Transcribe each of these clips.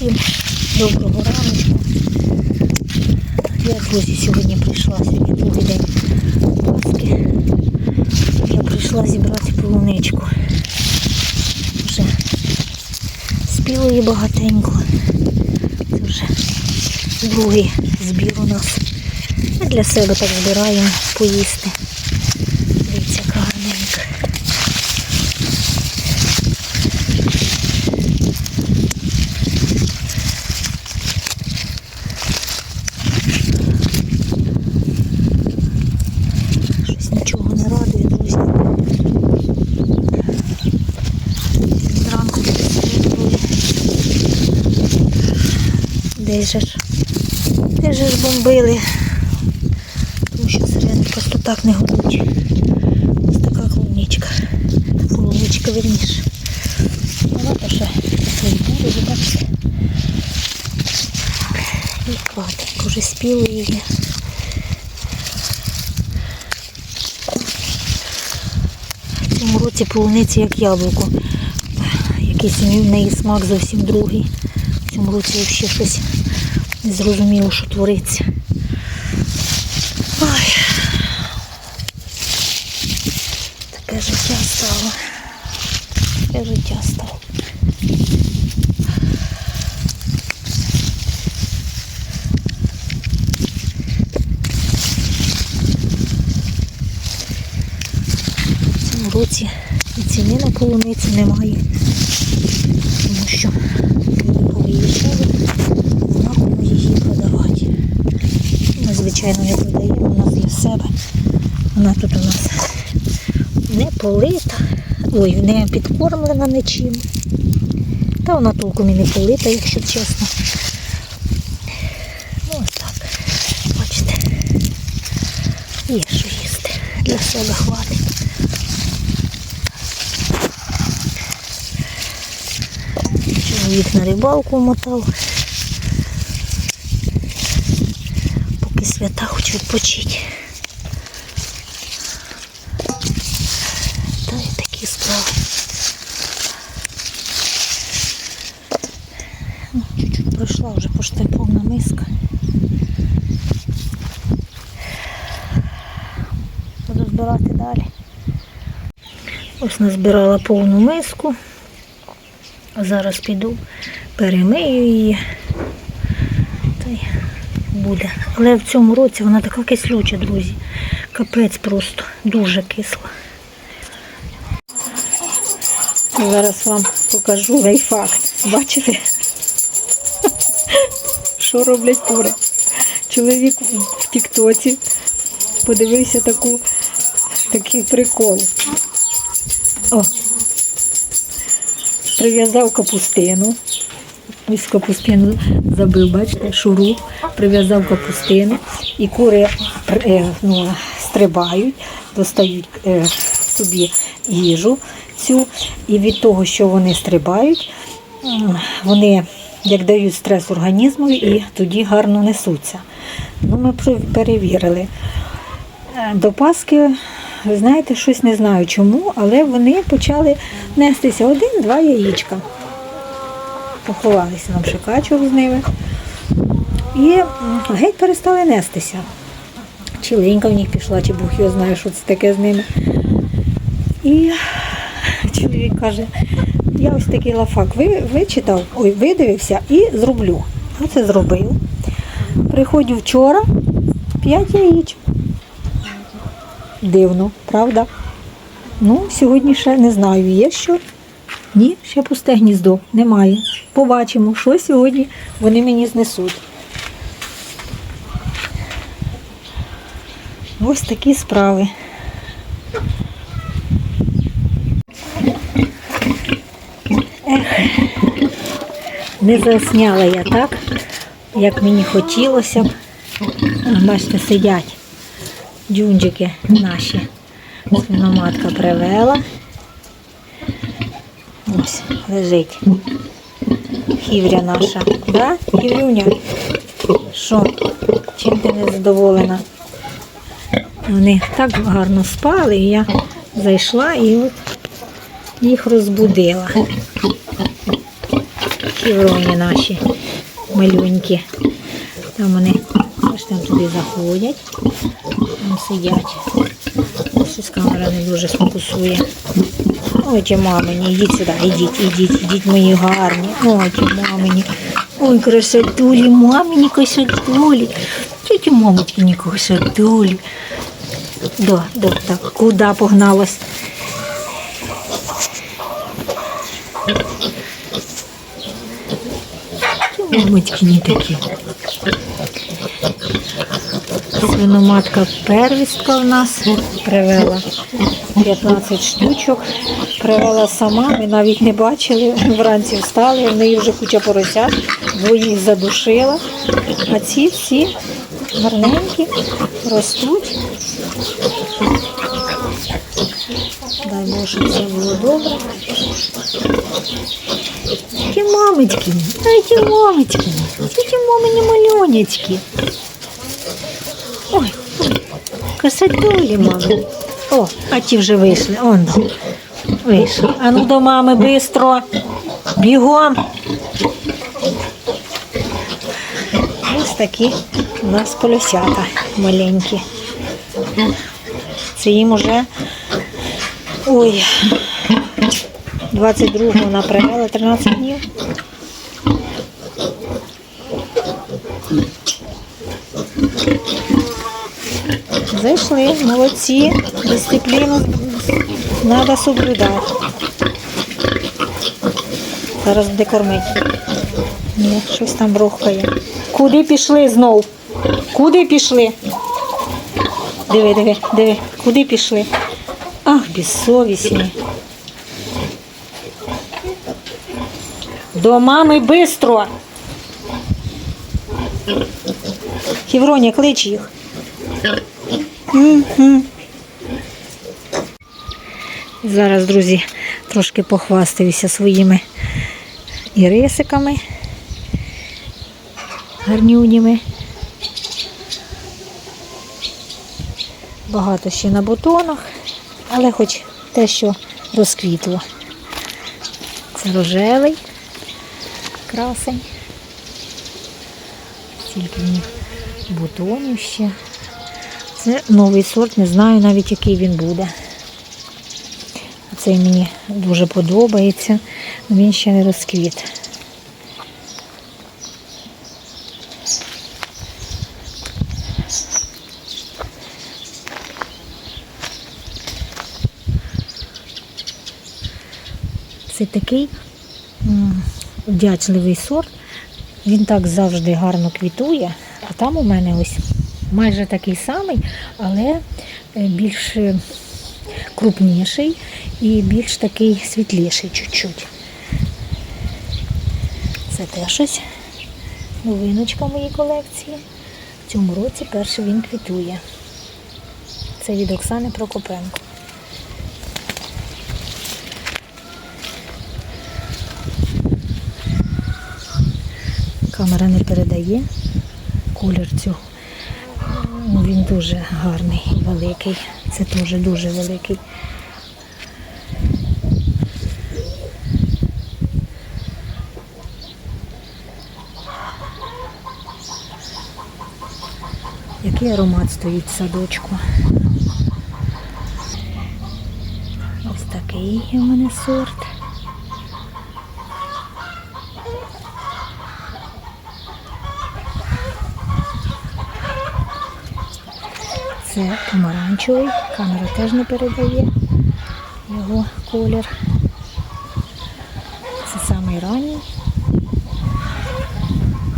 Всім доброго раночку. Я, друзі, сьогодні прийшла, сьогодні другий день Пасхи. Я прийшла зібрати полуничку. Вже спіло її багатенько. Це вже другий збір у нас. Ми для себе так збираємо поїсти. Дивіться, яка гарненька. Щось нічого не радує, друзі. Зранку підсвітлює. Де же ж? Де же ж бомбили? Тому що сирени просто так не гудуть. Ось така клубничка. Клубничка верніше. Вона ще свої буде, бачите. І кладик вже спіли її. В цьому році полуниці як яблуко. Якийсь в неї смак зовсім другий. В цьому році взагалі щось не зрозуміло, що твориться. Ой. Таке життя стало. Таке життя стало. В році і ціни на полуниці немає. Тому що люди повиїжджали, нема кому її продавати. Ми, звичайно, не продаємо, у нас для себе. Вона тут у нас не полита, ой, не підкормлена нічим. Та вона толком і не полита, якщо чесно. Ну, ось так. Бачите. Є що їсти. Для себе хватить. Чоловік на рибалку мотав. Поки свята хочу відпочити. Та й такі справи. Ну, Чуть-чуть пройшла вже почти повна миска. Буду збирати далі. Ось назбирала повну миску. Зараз піду, перемию її. Та й буде. Але в цьому році вона така кислюча, друзі. Капець просто дуже кисла. Зараз вам покажу лайфхак. Бачите? Що роблять кури? Чоловік в Тіктоці подивився таку, такий прикол. О, прив'язав капустину. Ось капустину забив, бачите, шуру, прив'язав капустину, і кури е, ну, стрибають, достають е, собі їжу цю, і від того, що вони стрибають, вони як дають стрес організму і тоді гарно несуться. Ну, ми перевірили. Е, До Паски, ви знаєте, щось не знаю чому, але вони почали нестися один-два яєчка. Поховалися нам шикачок з ними. І геть перестали нестися. Чи линька в них пішла, чи Бог його знає, що це таке з ними. І чоловік каже, я ось такий лафак вичитав, ой, видивився і зроблю. Оце зробив. Приходжу вчора, п'ять яєчок. Дивно, правда? Ну, сьогодні ще не знаю, є що. Ні, ще пусте гніздо. Немає. Побачимо, що сьогодні вони мені знесуть. Ось такі справи. Ех, не засняла я так, як мені хотілося б. Бачите, сидять джунджики наші. Свиноматка привела. Ось, лежить. Хівря наша. Да? Хіврюня? Що? Чим ти не задоволена? Вони так гарно спали, і я зайшла і от їх розбудила. Хівроні наші малюнькі. Там вони аж там туди заходять. Там сидять. Щось камера не дуже сфокусує. Ой, мамині, йдіть сюди, йдіть, йдіть, йдіть мої гарні. Ой, мамині. Ой, красотулі, мамині красотулі. Тіті мамочки, красотулі. Да, да, так, куди погналась? Мамочки не такі. Свиноматка первістка в нас привела 15 штучок. Привела сама, ми навіть не бачили. Вранці встали, в неї вже куча поросят, двоїх задушила. А ці всі гарненькі, ростуть. Дай Боже, все було добре. Ті мамочки, ай ті мамочки, ті мамині малюнечки. Ой, ой, красотулі, мами. О, а ті вже вийшли. Он. Вийшли. А ну до мами бистро. Бігом. Ось такі у нас колосята маленькі. Це їм уже ой, 22-го вона привела 13 днів. Зайшли, молодці, дисципліну треба соблюдати. Зараз буде кормити. Ні, щось там брохкає. Куди пішли знов? Куди пішли? Диви, диви, диви, куди пішли? Ах, безсовісні. До мами бистро. Хівроня, клич їх. Зараз, друзі, трошки похвастаюся своїми ірисиками, гарнюнями. Багато ще на бутонах, але хоч те, що розквітло. Це рожевий красень. Тільки в них бутонів ще. Це новий сорт, не знаю навіть який він буде. Цей мені дуже подобається, він ще не розквіт. Це такий вдячливий сорт. Він так завжди гарно квітує, а там у мене ось майже такий самий, але е, більш е, крупніший і більш такий світліший чуть-чуть. Це теж ось новиночка моїй колекції. В цьому році перший він квітує. Це від Оксани Прокопенко. Камера не передає колір цього. Ну, Він дуже гарний великий. Це теж дуже великий. Який аромат стоїть в садочку. Ось такий у мене сорт. Це помаранчевий, камера теж не передає його колір. Це самий ранній,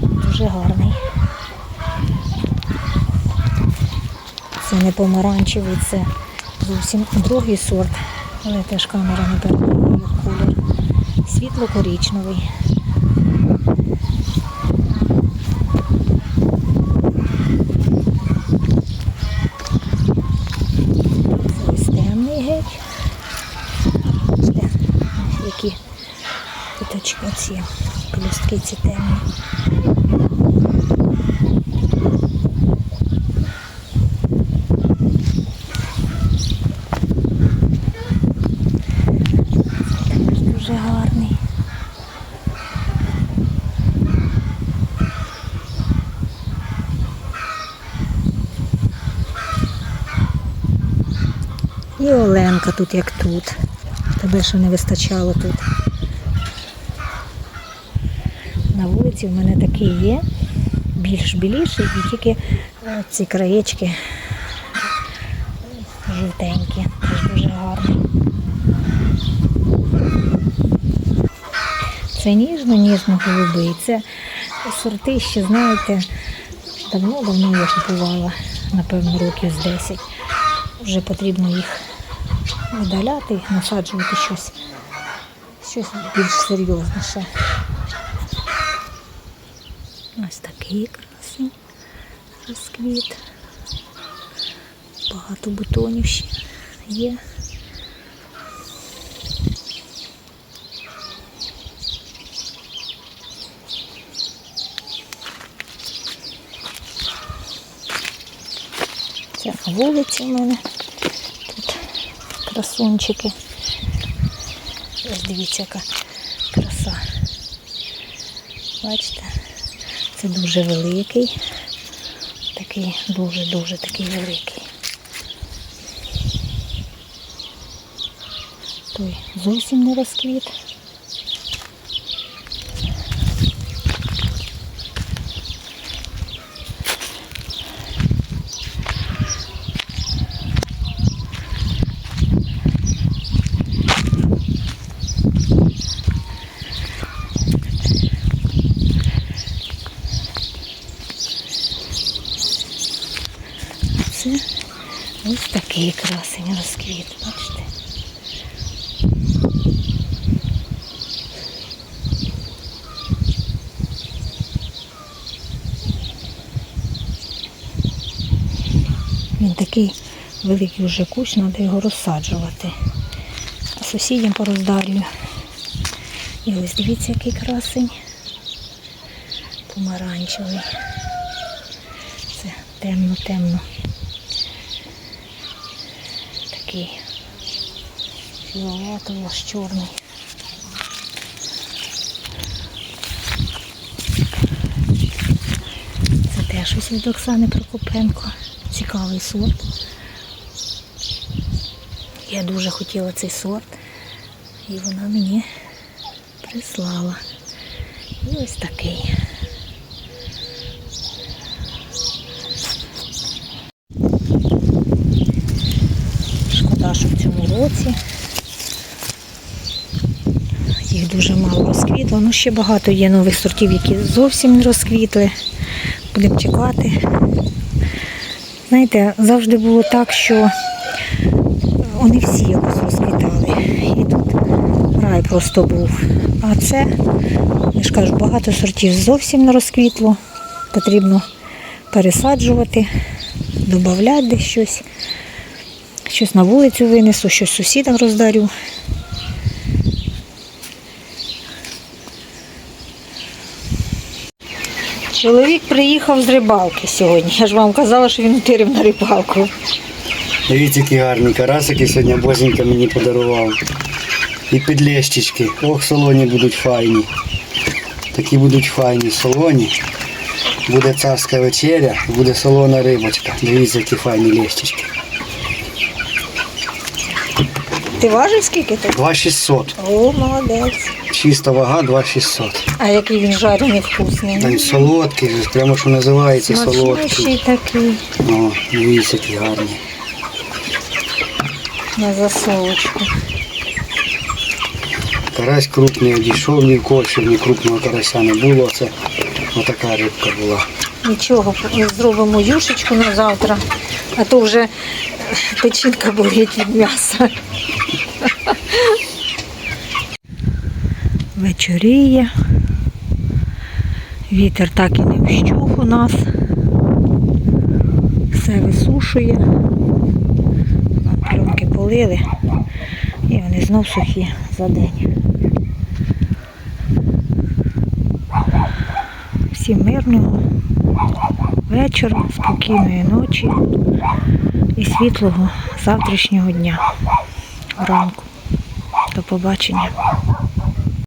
дуже гарний. Це не помаранчевий, це зовсім другий сорт, але теж камера не передає його колір. Світло-корічневий. листочки ці, плюстки ці темні. Дуже гарний. І Оленка тут як тут. Тебе що не вистачало тут. Вулиці в мене такий є, більш біліший, і тільки е, ці краєчки жовтенькі, теж дуже гарні. Це ніжно-ніжно голубий. Це сорти ще, знаєте, давно-давно я купувала, напевно, років з 10. Вже потрібно їх видаляти, насаджувати щось, щось більш серйозніше. Ось такий красний розквіт. Багато бутонів ще є. Це на вулиці в мене тут красунчики. Ось дивіться, яка краса. Бачите? Це дуже великий. Такий дуже-дуже такий великий. Той зовсім не розквіт. Це такий красень розквіт, бачите? Він такий великий вже кущ, треба його розсаджувати. А сусідям пороздарю. І ось дивіться, який красень. Помаранчевий. Це темно-темно. Такий фіолетово з чорний. Це теж ось від Оксани Прокопенко. Цікавий сорт. Я дуже хотіла цей сорт. І вона мені прислала. І ось такий. Шкода, що в цьому році їх дуже мало розквітло. Ну, ще багато є нових сортів, які зовсім не розквітли. Будемо чекати. Знаєте, завжди було так, що вони всі якось розквітали. І тут рай просто був. А це, я ж кажу, багато сортів зовсім не розквітло. Потрібно пересаджувати, додати десь щось. Щось на вулицю винесу, щось сусідам роздарю. Чоловік приїхав з рибалки сьогодні. Я ж вам казала, що він тирив на рибалку. Дивіться, які гарні карасики сьогодні Бозінька мені подарував. І підлещички. Ох, солоні будуть файні. Такі будуть файні солоні. Буде царська вечеря, буде солона рибочка. Дивіться, які файні лещички. Ти важиш скільки тут? 2600. О, молодець. Чиста вага 2600. А який він жарений вкусний. Й солодкий, прямо що називається солодкий. Такий О, дивіться, які гарні. на засолочку. Карась крупний одійшов, ні в кого сьогодні крупного карася не було. Це отака рибка була. Нічого, зробимо юшечку на завтра, а то вже печінка болить від м'яса. Вечоріє. Вітер так і не вщух у нас. Все висушує. Нам полили. І вони знов сухі за день. Всім мирного вечора, спокійної ночі і світлого завтрашнього дня ранку. До побачення.